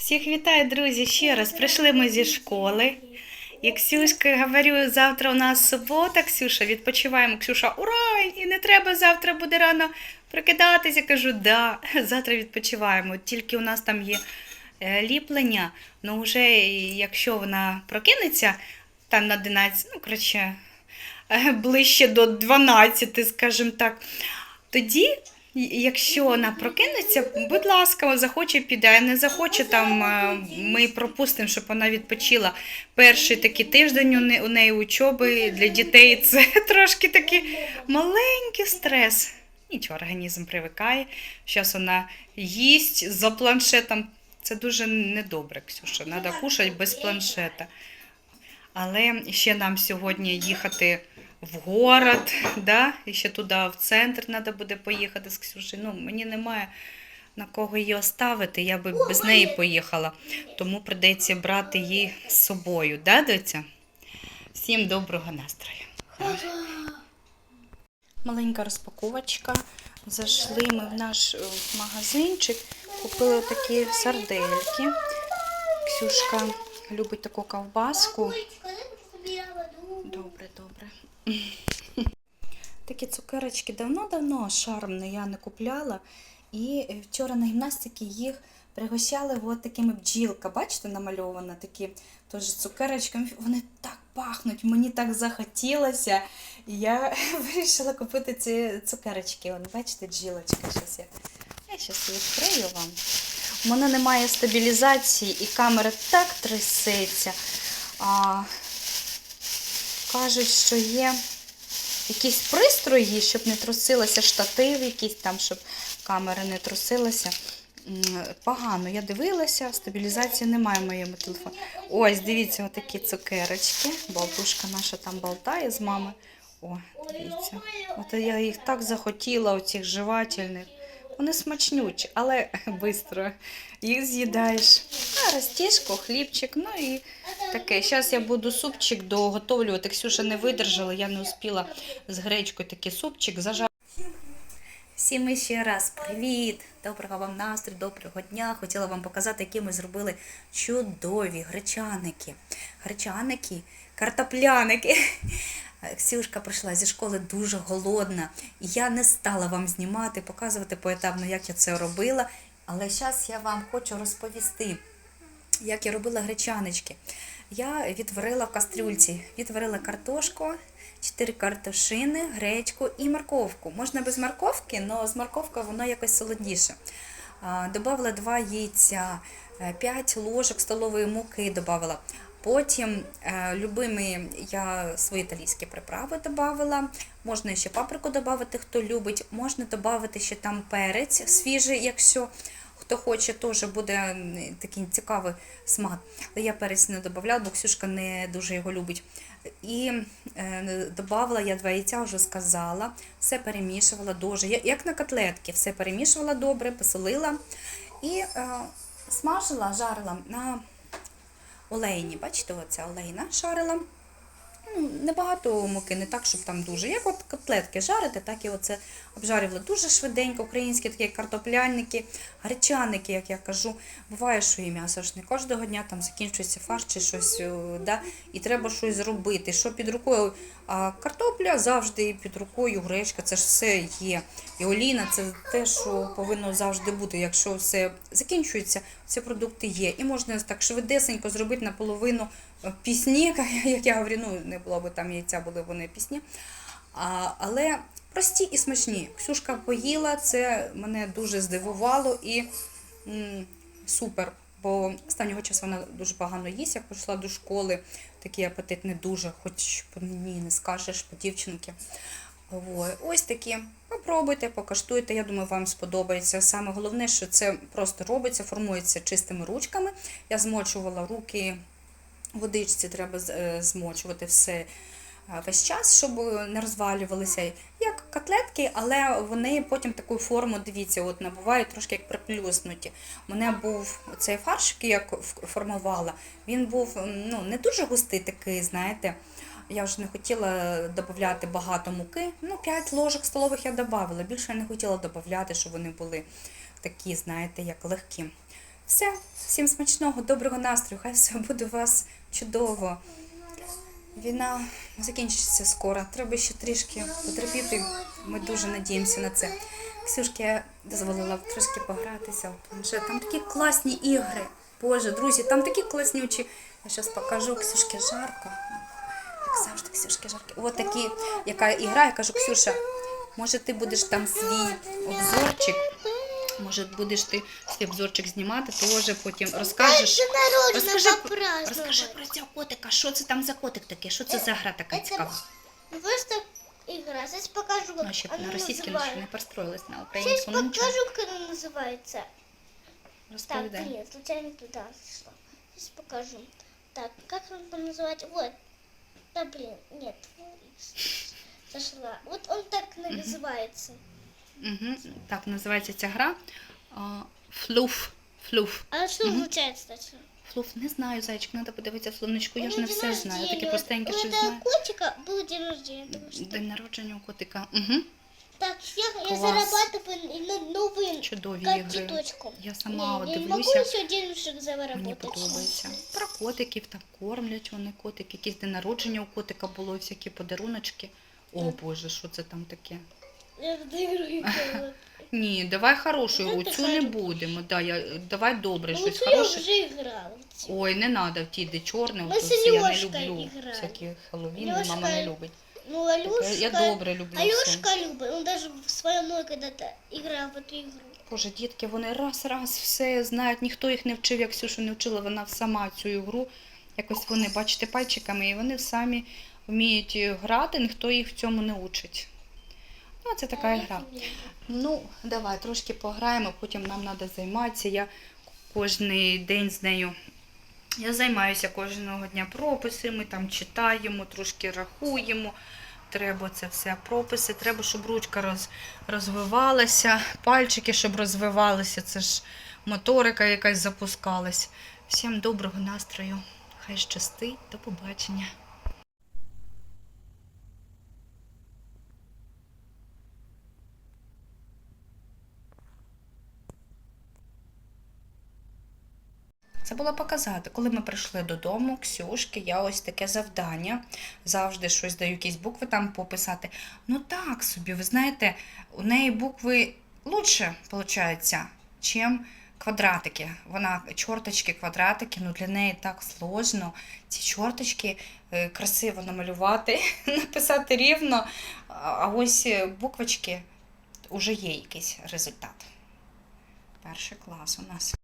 Всіх вітаю, друзі, ще раз. Прийшли ми зі школи. І Ксюшка, говорю, завтра у нас субота, Ксюша, відпочиваємо. Ксюша, ура! І не треба завтра буде рано прокидатися. Кажу, да, завтра відпочиваємо. Тільки у нас там є е, ліплення, ну вже якщо вона прокинеться, там на 11, ну, коротше, е, ближче до 12, скажімо так, тоді Якщо вона прокинеться, будь ласка, захоче піде, не захоче, там е, ми пропустимо, щоб вона відпочила. Перший такий тиждень у неї учоби для дітей це трошки такий маленький стрес. Нічого, організм привикає. Зараз вона їсть за планшетом. Це дуже недобре, Ксюша. Треба кушати без планшета. Але ще нам сьогодні їхати в город, да? і ще туди, в центр треба буде поїхати з Ксюшею. Ну, мені немає на кого її оставити, я би без неї поїхала. Тому прийдеться брати її з собою, да, доця? Всім доброго настрою. Маленька розпаковочка. Зайшли ми в наш е, магазинчик, купили такі сардельки. Ксюшка любить таку ковбаску. Добре, добре. Такі цукерочки давно-давно шарм я не купляла. І вчора на гімнастиці їх пригощали от такими бджілка. Бачите, намальовано такі теж цукерочки. Вони так пахнуть, мені так захотілося. І я вирішила купити ці цукерочки. Вон, бачите, бджілочка. Щас я, я щас відкрию вам. У мене немає стабілізації і камера так трясеться. А, кажуть, що є якісь пристрої, щоб не трусилося, штатив якийсь там, щоб камера не трусилася. Погано, я дивилася, стабілізації немає в моєму телефоні. Ось, дивіться, отакі цукерочки. Бабушка наша там болтає з мами. О, дивіться. От я їх так захотіла, оцих жевательних. Вони смачнючі, але швидко їх з'їдаєш. А ростішко, хлібчик, ну і таке. Зараз я буду супчик доготовлювати. Ксюша не видержала, я не успіла з гречкою такий супчик зажар. Всім ще раз привіт! Доброго вам настрою, доброго дня. Хотіла вам показати, які ми зробили чудові гречаники. Гречаники, картопляники. Ксюшка прийшла зі школи дуже голодна. Я не стала вам знімати, показувати поетапно, як я це робила. Але зараз я вам хочу розповісти, як я робила гречанички. Я відварила в кастрюльці, відварила картошку, 4 картошини, гречку і морковку. Можна без морковки, але з морковкою воно якось солодніше. Добавила 2 яйця, 5 ложок столової муки додавала. Потім е, любими я свої італійські приправи додавала. Можна ще паприку додати, хто любить. Можна додати ще там перець свіжий, якщо хто хоче, теж буде такий цікавий смак. Але я перець не додавала, бо Ксюшка не дуже його любить. І е, додавала я два яйця, вже сказала, все перемішувала дуже, як на котлетки, все перемішувала добре, посолила і е, смажила, жарила на олейні. Бачите, оця олейна шарила. Ну, Небагато муки, не так, щоб там дуже. Як от котлетки жарити, так і оце обжарювала дуже швиденько. Українські такі картопляники, гречаники, як я кажу. Буває, що і м'ясо ж не кожного дня там закінчується фарш чи щось, е, да, і треба щось зробити. Що під рукою? А картопля завжди під рукою, гречка, це ж все є. І оліна це те, що повинно завжди бути. Якщо все закінчується, ці продукти є. І можна так швидесенько зробити наполовину пісні, як я говорю, ну не було б там яйця, були вони пісні. А, але прості і смачні. Ксюшка поїла, це мене дуже здивувало і м, супер. Бо останнього часу вона дуже погано їсть. Я пішла до школи, такий апетит не дуже, хоч по мені не скажеш, по дівчинки. Ось такі. Попробуйте, покаштуйте. Я думаю, вам сподобається. Саме головне, що це просто робиться, формується чистими ручками. Я змочувала руки водичці, треба е, змочувати все е, весь час, щоб не розвалювалися. Як котлетки, але вони потім таку форму, дивіться, от набувають трошки як приплюснуті. У мене був цей фарш, який я формувала, він був ну, не дуже густий такий, знаєте. Я вже не хотіла додати багато муки. Ну, 5 ложок столових я додавала. Більше я не хотіла додати, щоб вони були такі, знаєте, як легкі. Все, всім смачного, доброго настрою, хай все буде у вас чудово. Війна закінчиться скоро. Треба ще трішки потерпіти. Ми дуже надіємося на це. Ксюшки я дозволила трошки погратися в. Там такі класні ігри. Боже, друзі, там такі класнючі. Я зараз покажу Ксюшки жарко. Як завжди, Ксюшки жарко. От такі, яка ігра, я кажу, Ксюша, може ти будеш там свій обзорчик. Може, будеш ти свій обзорчик знімати, теж потім розкажеш. Розкажи, розкажи про цього котика, що це там за котик такий, що це за гра така Це- цікава. Ну, Просто игра. Сейчас покажу, как Ну, ще она на російській не называется. перестроїлась на Сейчас українську. Ну нічого, покажу, как она называется. Так, розповідай. блин, случайно туда зашла. Сейчас покажу. Так, как он называть? Вот. Да, блин, нет. Зашла. Вот он так называется. Угу. Так називається ця гра. А, Флуф. Флуф. А что Мгм. означает, кстати? Флуф, не знаю, зайчик, треба подивитися в словничку, я У ж не него все день знаю, таке рождения. простеньке У щось этого знаю. котика был день рождения. потому что- День народження у котика. Угу. Так, я, я Класс. зарабатываю на новый Чудові ігри. котиточку. Я сама не, от не могу дивлюся. еще денежек Мені заработать. подобається. Про котиків там кормлять вони котики, якісь день народження у котика було, всякі подаруночки. О Боже, що це там таке? Ні, давай хорошу Ну, гру, цю не будемо. Да, я, давай добре, Ну, щось вот я хороше. уже играл. Ой, не треба в ті, де чорне, Ми ото з всі я не Альошкою люблю. грали. Всякі Хеллоуіни, мама не любить. Ну, Алюшка... я, добре люблю все. Алюшка любит. Он даже в своем мной когда-то играл в эту игру. Боже, дітки, вони раз-раз все знають, ніхто їх не вчив, як Ксюшу не вчила, вона сама цю ігру. Якось вони, бачите, пальчиками, і вони самі вміють грати, ніхто їх в цьому не учить. Ну, це така гра. Ну, давай трошки пограємо, потім нам треба займатися. Я кожен день з нею. Я займаюся кожного дня прописи, ми там читаємо, трошки рахуємо. Треба це все прописи. Треба, щоб ручка роз, розвивалася, пальчики, щоб розвивалися. Це ж моторика якась запускалась. Всім доброго настрою. Хай щастить, до побачення. Забула показати, коли ми прийшли додому, Ксюшки, я ось таке завдання. Завжди щось даю, якісь букви там пописати. Ну так собі, ви знаєте, у неї букви лучше виходить, чим квадратики. Вона чорточки, квадратики, ну для неї так сложно. Ці чорточки е, красиво намалювати, написати рівно. А а ось е, буквочки вже є якийсь результат. Перший клас у нас.